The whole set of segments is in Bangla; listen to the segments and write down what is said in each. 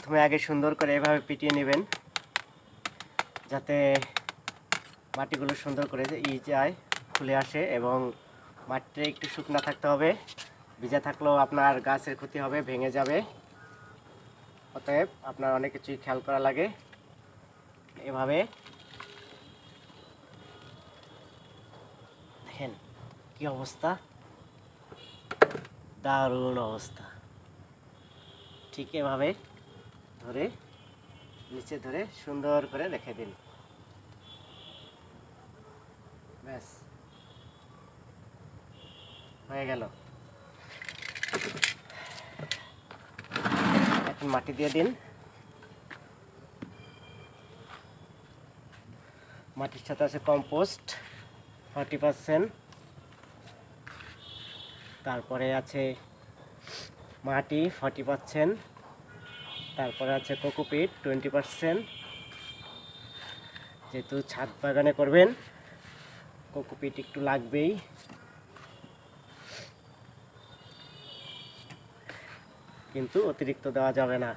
প্রথমে আগে সুন্দর করে এভাবে পিটিয়ে নেবেন, যাতে মাটিগুলো সুন্দর করে ই যায় খুলে আসে এবং মাটিটা একটু শুকনা থাকতে হবে, ভিজা থাকলেও আপনার গাছের ক্ষতি হবে, ভেঙে যাবে। অতএব আপনার অনেক কিছুই খেয়াল করা লাগে। এভাবে দেখেন কি অবস্থা? দারুণ অবস্থা। ঠিক এভাবে ধরে, নিচে ধরে সুন্দর করে রেখে দিন ব্যাস। হয়ে গেল। এখন মাটি দিয়ে দিন। মাটির সাথে আছে কম্পোস্ট ফর্টি পার্সেন্ট তারপরে আছে মাটি ফর্টি পার্সেন্ট তারপরে আছে কোকোপিট টোয়েন্টি পারসেন্ট যেহেতু ছাদ বাগানে করবেন কোকোপিট একটু লাগবেই। কিন্তু অতিরিক্ত দেওয়া যাবে না।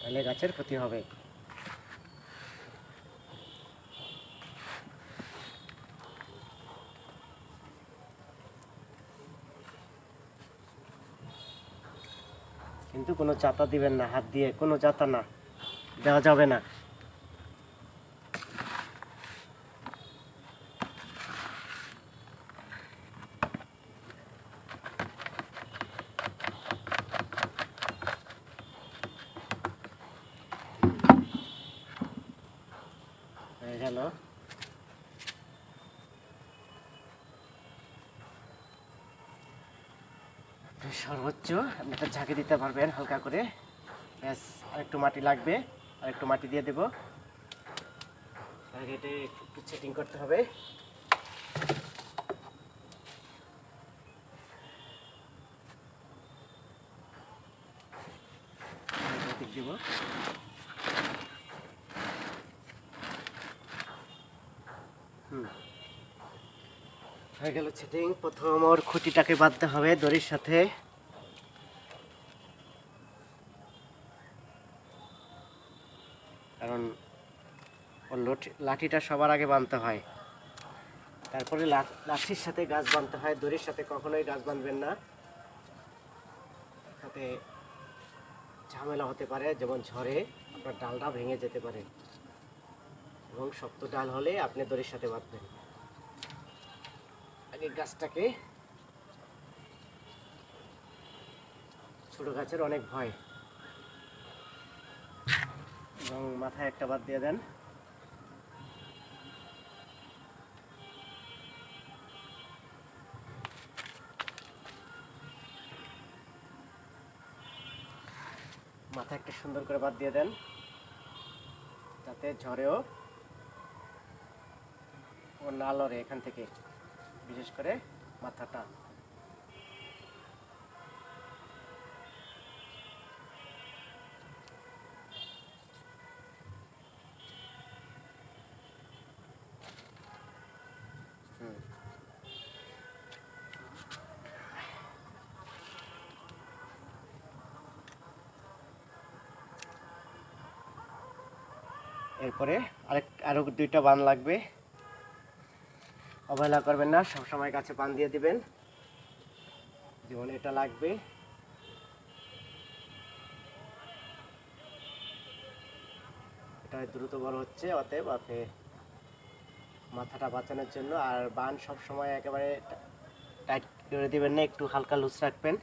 তাহলে গাছের ক্ষতি হবে। কিন্তু কোনো চাতা দিবেন না, হাত দিয়ে, কোনো চাতা না। দেওয়া যাবে না। হয়ে গেল সর্বোচ্চ আপনি একটা ঝাঁকে দিতে পারবেন হালকা করে। ব্যাস আর একটু মাটি লাগবে আর একটু মাটি দিয়ে দেবো। আগে একটু সেটিং করতে হবে। হুম। হয়ে গেল সেটিং প্রথম ওর খুঁটিটাকে বাঁধতে হবে দড়ির সাথে। লাঠিটা সবার আগে বাঁধতে হয়। তারপরে লাঠির সাথে গাছ বাঁধতে হয়, দড়ির সাথে কখনোই গাছ বাঁধবেন না। তাতে ঝামেলা হতে পারে, যেমন ঝড়ে আপনার ডালটা ভেঙে যেতে পারে। এবং শক্ত ডাল হলে আপনি দড়ির সাথে বাঁধবেন। আগে গাছটাকে ছোট গাছের অনেক ভয়। এবং মাথায় একটা বাদ দিয়ে দেন। মাথা একটা সুন্দর করে বাদ দিয়ে দেন। যাতে ঝড়েও ও না লড়ে এখান থেকে। বিশেষ করে মাথাটা। এরপরে আরেক, আরও দুইটা বান লাগবে। অবহেলা করবেন না সবসময় গাছে পান দিয়ে দিবেন। যেমন এটা লাগবে। এটা দ্রুত বড় হচ্ছে, অতএব আপনি মাথাটা বাঁচানোর জন্য, আর বান সব সময় একেবারে টাইট করে দিবেন না, একটু হালকা লুজ রাখবেন।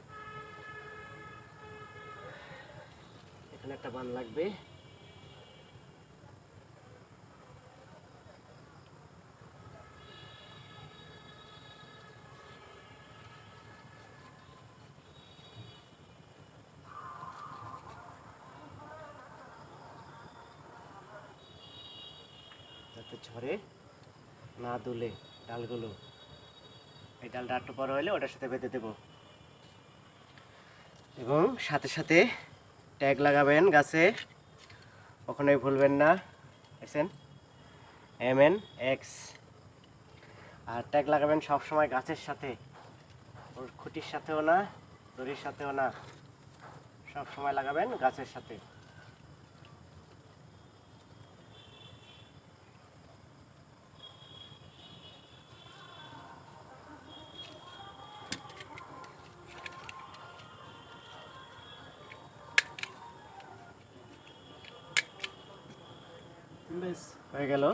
এখানে একটা বান লাগবে। যাতে না দুলে ডালগুলো। এই ডালটা একটু বড় হলে ওটার সাথে বেঁধে দেব। এবং সাথে সাথে ট্যাগ লাগাবেন গাছে। কখনোই ভুলবেন না। দেখছেন? M N X. আর ট্যাগ লাগাবেন সবসময় গাছের সাথে। ওর খুঁটির সাথেও না, দড়ির সাথেও না। সব সময় লাগাবেন গাছের সাথে। হয়ে গেল।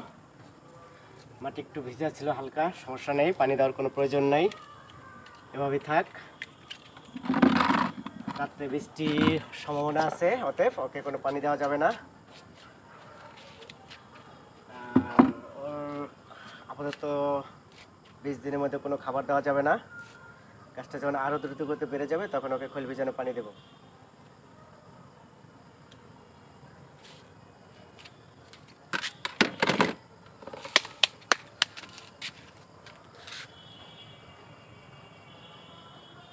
মাটি একটু ভিজা ছিল হালকা, সমস্যা নেই, পানি দেওয়ার কোনো প্রয়োজন নেই। এভাবেই থাক। রাত্রে বৃষ্টির সম্ভাবনা আছে, অতএব ওকে কোনো পানি দেওয়া যাবে না। আপাতত বিশ দিনের মধ্যে কোনো খাবার দেওয়া যাবে না। গাছটা যখন আরও দ্রুত গতিতে বেড়ে যাবে, তখন ওকে খোল ভিজানো পানি দেবো।